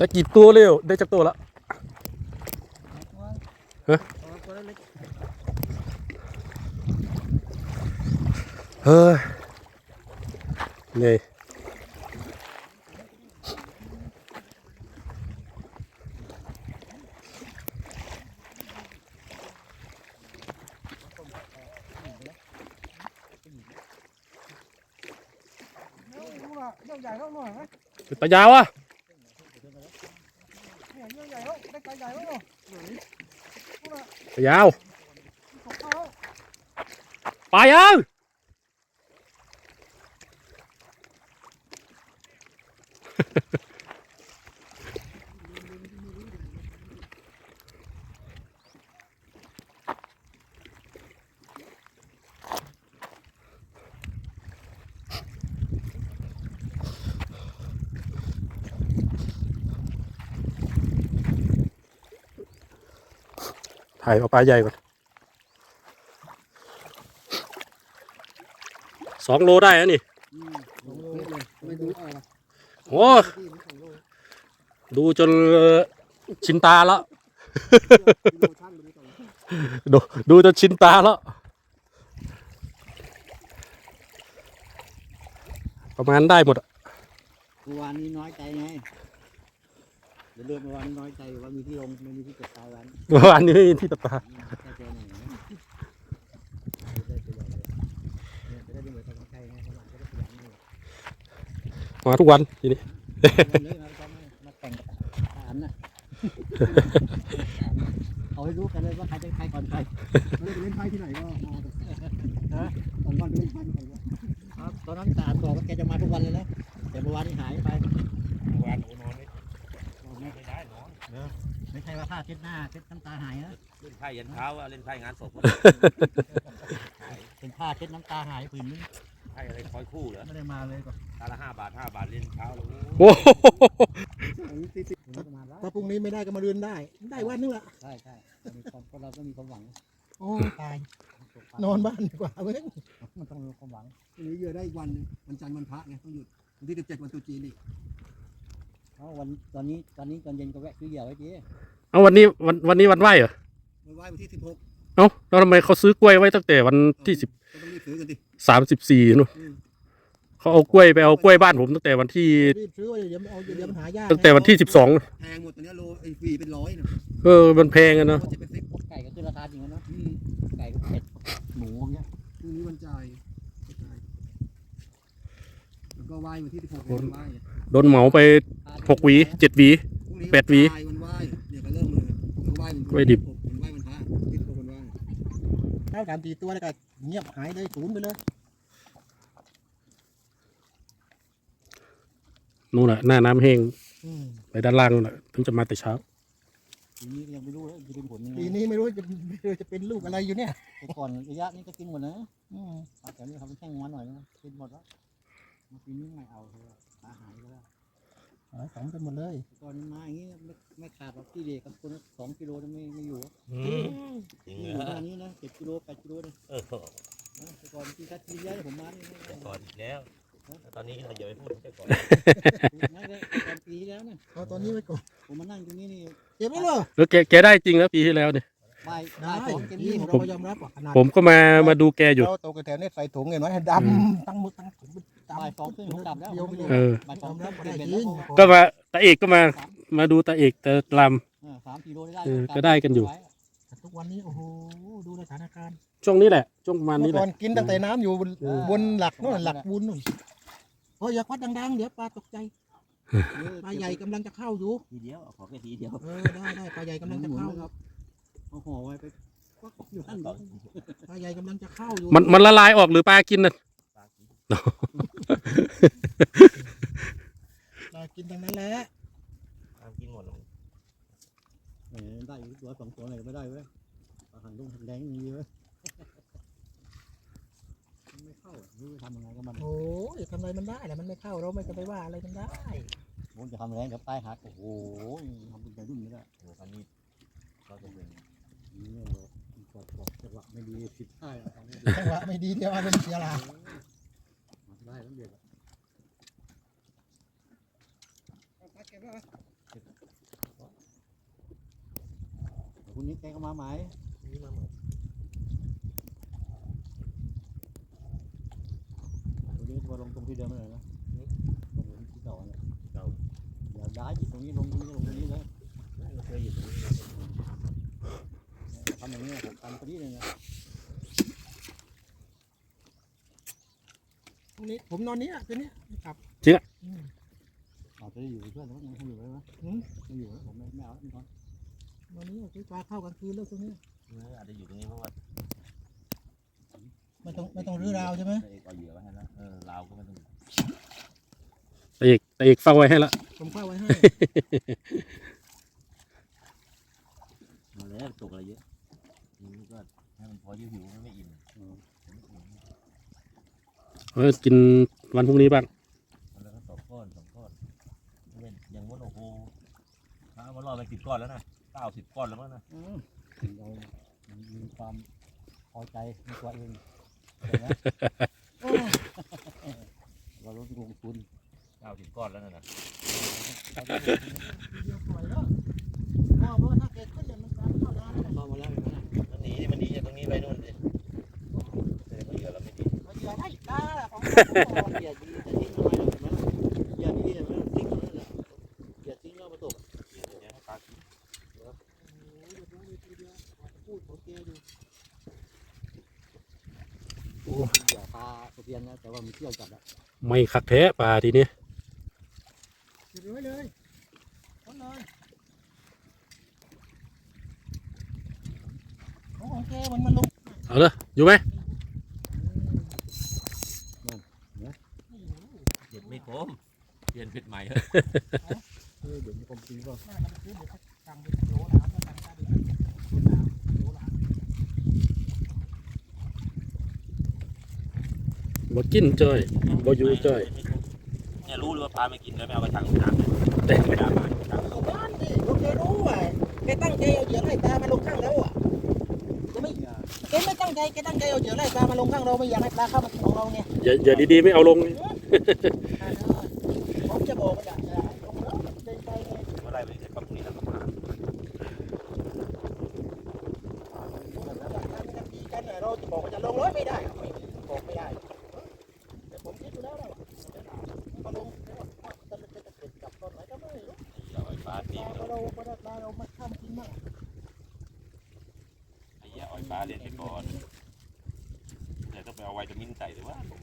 ได้กี่ตัวเร็วได้จักตัวละฮะตัวเล็กเฮ้ยนี่เรื่องเรื่องใหญ่แล้วหน่อยไหมเป็นปลายาวอะ เนี่ยเรื่องใหญ่แล้วได้ไกลใหญ่แล้วเนาะ ปลา ยาวตกข้าวปลายา ถ่ายเอาปลาใหญ่ก่อนสองโลได้อะนี่ไม่ดูเอาละโอ้ดูจนชินตาแล้วดูดูจนชินตาแล้ว ประมาณได้หมดอะเมื่อวานนี้น้อยใจไง เดี๋ยวเรื่องเมื่อวานนี้น้อยใจว่ามีที่ลงไม่มีที่เก็บตายวันเมื่อวานนี้ไม่มีที่ตกปลาแค่เจอหน่อยนะจะได้ประโยชน์เลยเนี่ยจะได้เป็นเหมือนกับของใครไงเขาบอกจะได้ประหยัดนี่มาทุกวันทีนี้เลยมาทำมาแต่งกับทหารนะเอาให้รู้กันเลยว่าใครเป็นใครก่อนใครไม่ได้ไปเล่นไพ่ที่ไหนก็มาฮะสองวันไปเล่นไพ่ที่ไหนก็ครับตอนนั้นทหารบอกว่าแกจะมาทุกวันเลยนะแต่เมื่อวานนี้หายไป วานโอนอนไม่ไม่ได้นอน ไม่ใช่ว่า ผ้าเช็ดหน้าเช็ดน้ำตาหายนะเล่นไพ่ยันเช้าอะเล่นไพ่งานศพอะเป็นผ้าเช็ดน้ำตาหายผืนนึงไพ่อะไรคอยคู่เหรอไม่ได้มาเลยก็ตาละห้าบาทห้าบาทเล่นเช้าแล้วโอ้โหตีติดประมาณว่าถ้าพรุ่งนี้ไม่ได้ก็มาเรือนได้ ได้วันนึงละใช่ใช่มีความเพราะเราก็มีความหวังโอ้ตายนอนบ้านดีกว่าเว้ยมันต้องมีความหวังพรุ่งนี้เยอะได้อีกวันหนึงวันจันทร์วันพระไงต้องหยุดวันที่สิบเจ็ดวันตรุษจีนอีก เพราะวันตอนนี้ตอนนี้ตอนเย็นก็แวะซื้อเหยื่อไว้เจ๊ เอาวันนี้วันวันนี้วันไหวเหรอวันไหว้วันที่สิบหกเอ้าแล้วทำไมเขาซื้อกล้วยไว้ตั้งแต่วันที่สิบก็ต้องรีบซื้อกันดิสามสิบสี่นู่นอืมเขาเอากล้วยไปเอากล้วยบ้านผมตั้งแต่วันที่รีบซื้อไว้เดี๋ยวเอาเดี๋ยวมันหายากตั้งแต่วันที่สิบสองแพงหมดตอนนี้โลไอ้ฟรีเป็นร้อยนะเออมันแพงอะเนาะจะเป็นสิบไก่ก็ขึ้นราคาจริงนะอืมไก่ก็เป็ดหมูอย่างเงี้ยพรุ่งนี้วันจ่ายวันจ่ายแล้วก็ไหว้วันที่สิบหกวันไหว้โดนเหมาไปหกหวีเจ็ดหวี พรุ่งนี้แปดหวีวันจ่ายวันไหว้เนี่ยก็เริ่มเลยวันไหว้วัน กล้วยดิบวันไหว้วันพระที่สิบหกวันไหว้ข้าวสามตีตัวแล้วก็เงียบหายเลยศูนย์ไปเลยนู่นแหละหน้าน้ำแห้งอืมไปด้านล่างนู่นแหละถึงจะมาแต่เช้า ทีนี้ก็ยังไม่รู้เลยจะเป็นผลยังไงปีนี้ไม่รู้จะไม่รู้จะเป็นลูกอะไรอยู่เนี่ยแต่ก่อนระยะนี้ก็กินหมดนะอืมแต่นี่ทำแข้งมันหน่อยนะกินหมดแล้วมาปีนี้ไม่เอาเลยอาหารก็แล้วหายสองกันหมดเลยตอนนี้มาอย่างนี้ไม่ไม่ขาดหรอกที่เด็กกับคนสองกิโลจะไม่ไม่อยู่จริงนี่เหอรยู่อด้านนี้นะเจ็ดกิโลแปดกิโลเลยเออนะแต่ก่อนที่คัดที่ย้ายผมมานี่ไม่แต่ได้ก่อนอีกแล้วตอนนี้เราอย่าไปพูดแต่ก่อนไม่ได้ตอนปีที่แล้วนะเอาตอนนี้ไว้ก่อนผมมานั่งตรงนี้นี่เจ็บไหมเหรอแล้วแกแกได้จริงแล้วปีที่แล้วเนี่ย บ่ายบ่าได้ยสองเต็มนี่ที่เราผมก็ยอมรับว่าขนาดผมก็มามาดูแกอยู่ เราโตกันแถวนี้ใส่ถุงเห็นไหมดำตั้งมือตั้งถุงดำ บ่ายสองครึ่งผมกลับแล้วเดียวไปเลยเออบ่ายสยอองมครึ่รับงว่าเปได้ลี่ยนจเป็นริงก็มาตาเอกก็มามาดูตาเอกตาลอ่าสามกิโลได้เออก็ได้กันอยู่ทุกวันนี้โอ้โหดูสถานการณ์ำช่วงนี้แหละ ช่วงประมาณนี้เมื่อแหก่อละนกินตั้งแต่น้ำอยู่บนเออ บนหลักนู่นหลักบุญนู่นโอ้ยอย่าควัดดังๆ เดี๋ยวปลาตกใจปลาใหญ่กำลังจะเข้าอยู่ทีเดียวขอแค่ทีเดียวเออได้ได้ปลาใหญ่กำลังจะเข้าครับเอาห่อไว้ไปก็อยู่ท่านปลาใหญ่กำลังจะเข้าอยู่มันมันละลายออกหรือปลากินน่ะ ปลากินทั้งนั้นแหละตามกินหมดเลยแหมได้อยู่ตัวสองตัวไหนก็ไม่ได้เว้ยอาหารลุงแดงมีเว้ยมันไม่เข้าไม่รู้จะทำยังไงก็มันโอ้ยทำอะไรมันได้แหละมันไม่เข้าเราไม่จะไปว่าอะไรมันได้ผมจะทำอะไรเดี๋ยวตายหักโอ้โหทำเป็นใจรุ่นไม่ได้โอ้คันนี้เราจะเป็นนี่เนี่ยกดกดจังหวะไม่ดีผิดพลาดทำไม่ดีจังหวะไม่ดีเดี๋ยวเอาเป็นเสียหลาย ได้แล้วเดียวคุณนิกแกก็มาไหมนี่มาหมดวันนี้มาลงตรงที่เดิมเลยนะตรงที่เก่าเนี่ยเก่าอยากได้จิตตรงนี้ลงตรงนี้ง นี้ผมนอนเนี้ยตัวเนี้ยครับอาจจะอยู่เพื่อนแล้วยังอยู่เลยนะอืมยังอยู่ผมไม่ไม่เอาไม่เอานอนนี้ซื้อปลาเข้ากลางคืนแล้วตรงนี้เอออาจจะอยู่ตรงนี้เพราะว่าไม่ต้องไม่ต้องรื้อราวใช่ไหมเอกเอาเหยื่อไว้ให้แล้วเออเราก็ไม่ต้องแต่เอกแต่เอกเฝ้าไว้ให้ละผมเข้าไว้ให้ มาแล้วตกอะไรเยอะนี่ก็ให้มันพอหิวหิวๆไม่อิ่ม เออกินวันพรุ่งนี้บ้างแล้วก็สองก้อนสองก้อนเล่นอย่างว่าโอ้โหพระมารอดไปสิบก้อนแล้วนะเก้าสิบก้อนแล้วมั้งนะเรามีความพอใจในตัวเองนะโอ้เราลดลงทุนเก้าสิบก้อนแล้วนะนะเดี๋ยวปล่อยแล้วพ่อเพราะว่าถ้าเกิดขึ้นเนี่ยมันการเข้าร้านเลยเข้ามาแล้วเห็นไหมมันหนีมันหนี ไมล่ะเห็นไหมอย่าดีเห็นไหมทิ้งตรงนั้นแหละอย่าทิ้งแล้วมาตกเหยื่อเยอะให้ปลากินพูดยอย่าปลาตะเพียนะแต่ว่ามันเที่ยวจัดอะไม่คักแท้ปลาทีนี้เดี๋ยวไว้เลยคนเลยของแกมันมันลงเอาเลยอยู่ไหม เด็ดไม่คมเปลี่ยนเผ็ดใหม่เถเออเดี๋ยวมีความจริงก็หน้ามันซื้อเดี๋ยวจะสั่งไปโหลหลามแล้วสั่งไปดิโหลหลามโหลหลามบ่กินจ้อยบ่อยู่จ้อยเนี่ยรู้เลยว่าปลาไม่กินเลยไม่เอากระชังน้ำเลยแต่ไม่ได้ปลากระชังเข้าบ้านดิโอเครู้อะแกตั้งใจเอาเหยื่อไล่ปลามาลงข้างเราอะแกไม่แกไม่ตั้งใจแกตั้งใจเอาเหยื่อไล่ปลามาลงข้างเราไม่อยากให้ปลาเข้ามากินของเราเนี่ยอย่าอย่าดีๆไม่เอาลง ผมจะบอกว่าอย่าอย่าลงแล้วเดินไปไง เมื่อไรไปเสร็จปั๊บพรุ่งนี้เราก็มา เราจะบอกว่าจะลงร้อยไม่ได้ไม่บอกไม่ได้แต่ผมคิดดูแล้วนะมาลงจะจะจะเกิดกับตอนไหนก็ไม่รู้ เอาไอ้ปลา ตีปลาเราเราเราเรามาข้ามกินมากไอ้เหี้ยเอาไอ้ปลาเล่นไปก่อนแต่ต้องไปเอาไวตามินใส่หรือว่าผม